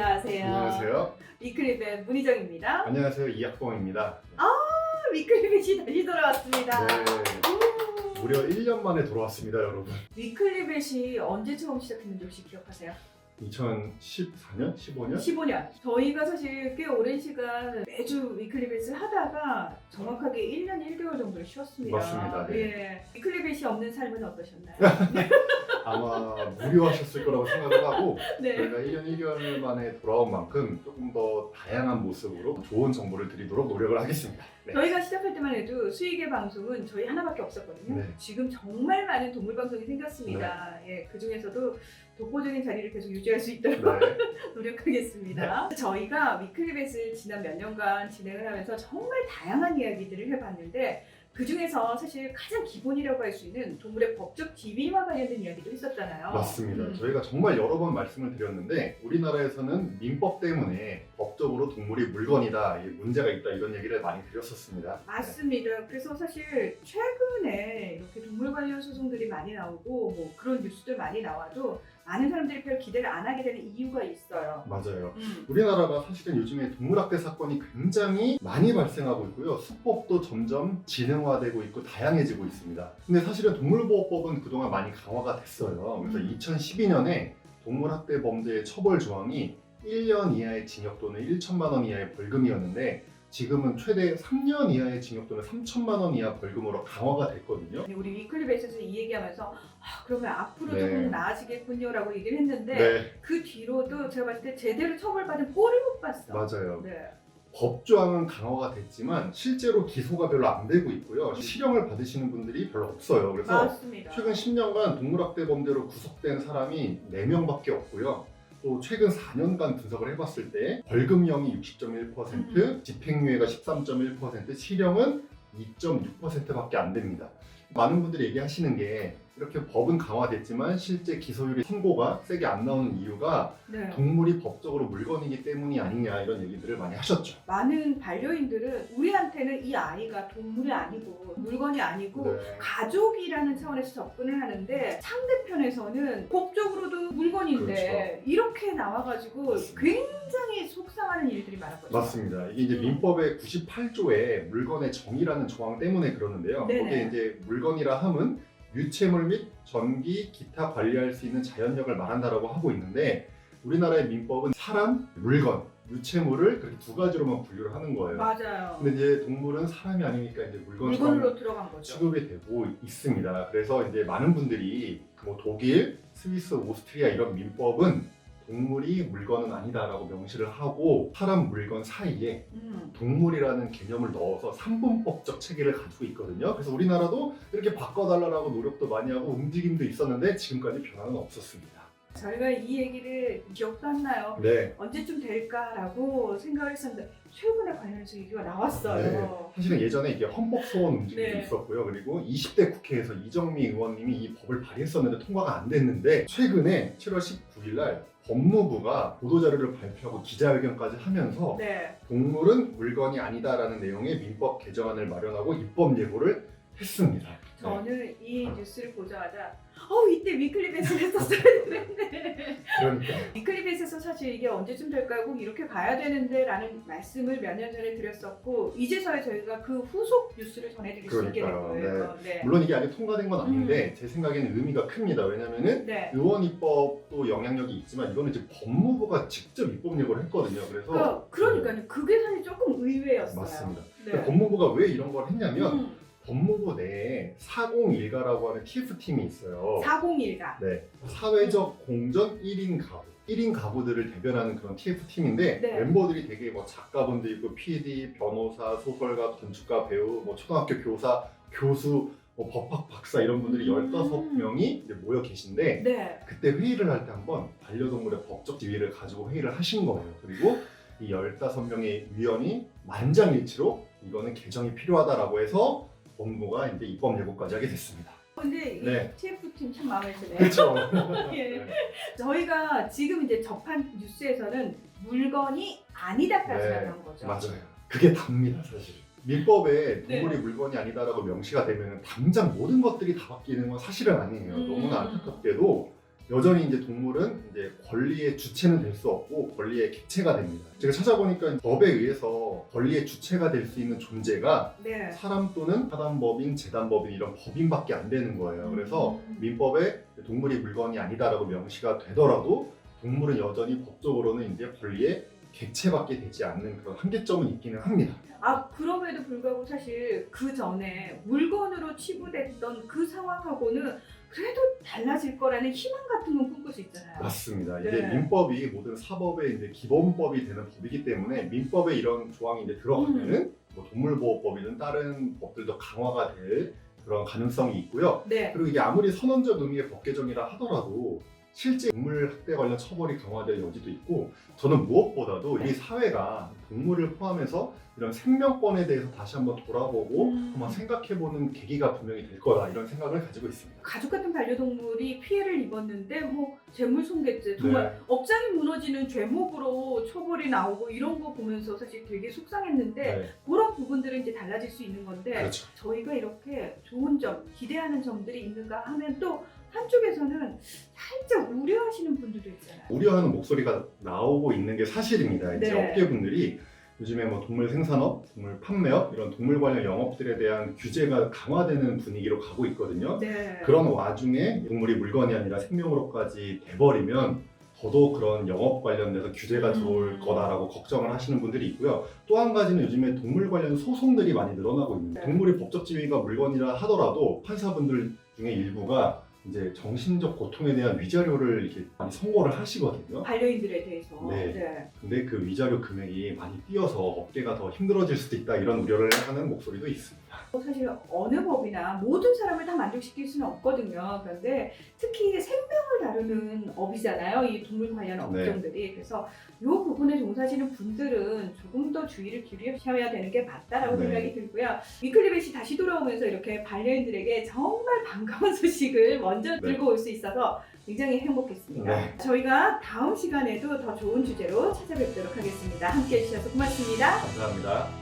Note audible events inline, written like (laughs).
안녕하세요. 안녕하세요. 위클리벳 문희정입니다. 안녕하세요. 이학봉입니다. 위클리벳이 다시 돌아왔습니다. 네. 우! 무려 1년 만에 돌아왔습니다, 여러분. 위클리벳이 언제 처음 시작했는지 혹시 기억하세요? 2014년? 15년? 15년. 저희가 사실 꽤 오랜 시간 매주 위클리벳을 하다가 정확하게 1년 1개월 정도를 쉬었습니다. 맞습니다. 네. 예. 위클리벳이 없는 삶은 어떠셨나요? (laughs) 아마 무료하셨을 거라고 생각을 하고 네. 저희가 1년 1개월 만에 돌아온 만큼 조금 더 다양한 모습으로 좋은 정보를 드리도록 노력을 하겠습니다. 네. 저희가 시작할 때만 해도 수익의 방송은 저희 하나밖에 없었거든요. 네. 지금 정말 많은 동물 방송이 생겼습니다. 예, 그 중에서도 독보적인 자리를 계속 유지할 수 있도록 네. (laughs) 노력하겠습니다. 저희가 위클리벳을 지난 몇 년간 진행을 하면서 정말 다양한 이야기들을 해봤는데 그 중에서 사실 가장 기본이라고 할 수 있는 동물의 법적 지위와 관련된 이야기도 있었잖아요. 맞습니다. 음. 저희가 정말 여러 번 말씀을 드렸는데 우리나라에서는 민법 때문에 법적으로 동물이 물건이다, 문제가 있다 이런 얘기를 많이 드렸었습니다. 맞습니다. 그래서 사실 최근에 이렇게 동물 관련 소송들이 많이 나오고 뭐 그런 뉴스들 많이 나와도 많은 사람들이 별 기대를 안 하게 되는 이유가 있어요. 맞아요. 음. 우리나라가 사실은 요즘에 동물학대 사건이 굉장히 많이 발생하고 있고요. 수법도 점점 진흥화되고 있고 다양해지고 있습니다. 근데 사실은 동물보호법은 그동안 많이 강화가 됐어요. 그래서 음. 2012년에 동물학대 범죄의 처벌 조항이 1년 이하의 징역 또는 1천만 원 이하의 벌금이었는데 지금은 최대 3년 이하의 징역 또는 3천만 원 이하 벌금으로 강화가 됐거든요. 근데 우리 위클리 베이스에서 이 얘기하면서 아, 그러면 앞으로 네. 조금 나아지겠군요라고 얘기를 했는데 네, 그 뒤로도 제가 봤을 때 제대로 처벌받은 꼴을 못 봤어. 맞아요. 네. 법조항은 강화가 됐지만 실제로 기소가 별로 안 되고 있고요. 실형을 받으시는 분들이 별로 없어요. 그래서 맞습니다. 최근 10년간 동물학대 범죄로 구속된 사람이 4명밖에 없고요. 또 최근 4년간 분석을 해봤을 때 벌금형이 60.1%, 집행유예가 13.1%, 실형은 2.6%밖에 안 됩니다. 많은 분들이 얘기하시는 게 이렇게 법은 강화됐지만 실제 기소율이 선고가 세게 안 나오는 이유가 네. 동물이 법적으로 물건이기 때문이 아니냐 이런 얘기들을 많이 하셨죠. 많은 반려인들은 우리한테는 이 아이가 동물이 아니고 물건이 아니고 네. 가족이라는 차원에서 접근을 하는데 상대편에서는 법적으로도 물 건인데 이렇게 나와가지고 그렇죠. 맞습니다. 굉장히 속상하는 일들이 많았거든요. 맞습니다. 이게 이제 음. 민법의 98조에 물건의 정의라는 조항 때문에 그러는데요. 네네. 거기에 이제 물건이라 함은 유체물 및 전기, 기타 관리할 수 있는 자연력을 말한다라고 하고 있는데 우리나라의 민법은 사람, 물건, 유체물을 그렇게 두 가지로만 분류를 하는 거예요. 맞아요. 근데 이제 동물은 사람이 아니니까 이제 물건 물건으로 들어간 거죠. 취급이 되고 있습니다. 그래서 이제 많은 분들이 뭐 독일, 스위스, 오스트리아 이런 민법은 동물이 물건은 아니다라고 명시를 하고 사람 물건 사이에 음. 동물이라는 개념을 넣어서 삼분법적 체계를 가지고 있거든요. 그래서 우리나라도 이렇게 바꿔달라고 노력도 많이 하고 움직임도 있었는데 지금까지 변화는 없었습니다. 저희가 이 얘기를 기억도 안 나요. 네. 언제쯤 될까라고 생각을 했었는데 최근에 관련해서 얘기가 나왔어요. 사실은 예전에 이게 헌법 소원 움직임도 네. 있었고요. 그리고 20대 국회에서 이정미 의원님이 이 법을 발의했었는데 통과가 안 됐는데 최근에 7월 19일 날 법무부가 보도자료를 발표하고 기자회견까지 하면서 네. 동물은 물건이 아니다라는 내용의 민법 개정안을 마련하고 입법 예고를 했습니다. 네. 저는 이 뉴스를 보자마자 어 이때 위클리벳을 했었어야 되는데 그러니까 (laughs) 위클리벳에서 사실 이게 언제쯤 될까요? 꼭 이렇게 가야 되는데 라는 말씀을 몇 년 전에 드렸었고 이제서야 저희가 그 후속 뉴스를 전해드릴 수 있게 된 그러니까요. 거예요. 네. 물론 이게 아직 통과된 건 아닌데 제 생각에는 의미가 큽니다. 왜냐면은 네. 의원 입법도 영향력이 있지만 이거는 이제 법무부가 직접 입법 예고를 했거든요. 그래서 그러니까, 그러니까요. 그게 사실 조금 의외였어요. 맞습니다. 네. 근데 법무부가 왜 이런 걸 했냐면 음, 법무부 내에 401가라고 하는 TF팀이 있어요. 401가. 네. 사회적 공전 1인 가구. 1인 가구들을 대변하는 그런 TF팀인데 네. 멤버들이 되게 뭐 작가분도 있고 PD, 변호사, 소설가, 건축가, 배우, 뭐 초등학교 교사, 교수, 뭐 법학 박사 이런 분들이 음. 15명이 이제 모여 계신데 네. 그때 회의를 할 때 한번 반려동물의 법적 지위를 가지고 회의를 하신 거예요. 그리고 이 15명의 위원이 만장일치로 이거는 개정이 필요하다라고 해서 법무부가 이제 입법 예고까지 하게 됐습니다. 근데 이 네. TF팀 참 마음에 드네요. 그렇죠. (laughs) 예. 저희가 지금 이제 접한 뉴스에서는 물건이 아니다까지 네, 나온 거죠. 맞아요. 그게 답니다, 사실. 민법에 네. 동물이 물건이 아니다라고 명시가 되면 당장 모든 것들이 다 바뀌는 건 사실은 아니에요. 음. 너무나 안타깝게도 여전히 이제 동물은 이제 권리의 주체는 될 수 없고 권리의 객체가 됩니다. 제가 찾아보니까 법에 의해서 권리의 주체가 될 수 있는 존재가 네. 사람 또는 사단법인, 재단법인 이런 법인밖에 안 되는 거예요. 그래서 음. 민법에 동물이 물건이 아니다라고 명시가 되더라도 동물은 여전히 법적으로는 이제 권리의 객체밖에 되지 않는 그런 한계점은 있기는 합니다. 아 그럼에도 불구하고 사실 그 전에 물건으로 치부됐던 그 상황하고는 그래도 달라질 거라는 희망 같은 건 꿈꿀 수 있잖아요. 맞습니다. 이게 네. 민법이 모든 사법의 이제 기본법이 되는 법이기 때문에 민법에 이런 조항이 이제 들어가면은 음. 뭐 동물보호법이든 다른 법들도 강화가 될 그런 가능성이 있고요. 네. 그리고 이게 아무리 선언적 의미의 법 개정이라 하더라도 실제 동물 학대 관련 처벌이 강화될 여지도 있고 저는 무엇보다도 네. 이 사회가 동물을 포함해서 이런 생명권에 대해서 다시 한번 돌아보고 음. 한번 생각해보는 계기가 분명히 될 거다 이런 생각을 가지고 있습니다. 가족 같은 반려동물이 피해를 입었는데 뭐 재물손괴죄 정말 네. 업장이 무너지는 죄목으로 처벌이 나오고 이런 거 보면서 사실 되게 속상했는데 네. 그런 부분들은 이제 달라질 수 있는 건데 그렇죠. 저희가 이렇게 좋은 점, 기대하는 점들이 있는가 하면 또한 쪽에서는 살짝 우려하시는 분들도 있잖아요. 우려하는 목소리가 나오고 있는 게 사실입니다. 이제 네. 업계분들이 요즘에 뭐 동물 생산업, 동물 판매업 이런 동물 관련 영업들에 대한 규제가 강화되는 분위기로 가고 있거든요. 네. 그런 와중에 동물이 물건이 아니라 생명으로까지 돼버리면 더더욱 그런 영업 관련돼서 규제가 들어올 음. 거다라고 걱정을 하시는 분들이 있고요. 또 한 가지는 요즘에 동물 관련 소송들이 많이 늘어나고 있는데 네. 동물이 법적 지위가 물건이라 하더라도 판사분들 중에 일부가 이제 정신적 고통에 대한 위자료를 이렇게 많이 선고를 하시거든요. 반려인들에 대해서. 네. 네. 근데 그 위자료 금액이 많이 뛰어서 업계가 더 힘들어질 수도 있다 이런 우려를 하는 목소리도 있습니다. 사실 어느 법이나 모든 사람을 다 만족시킬 수는 없거든요. 그런데 특히 생명을 다루는 업이잖아요. 이 동물 관련 네. 업종들이. 그래서 이 부분에 종사하시는 분들은 조금 더 주의를 기울여야 되는 게 맞다라고 네. 생각이 들고요. 위클리벳이 다시 돌아오면서 이렇게 반려인들에게 정말 반가운 (laughs) 소식을 먼저 네. 들고 올 수 있어서 굉장히 행복했습니다. 네. 저희가 다음 시간에도 더 좋은 주제로 찾아뵙도록 하겠습니다. 함께 해주셔서 고맙습니다. 감사합니다.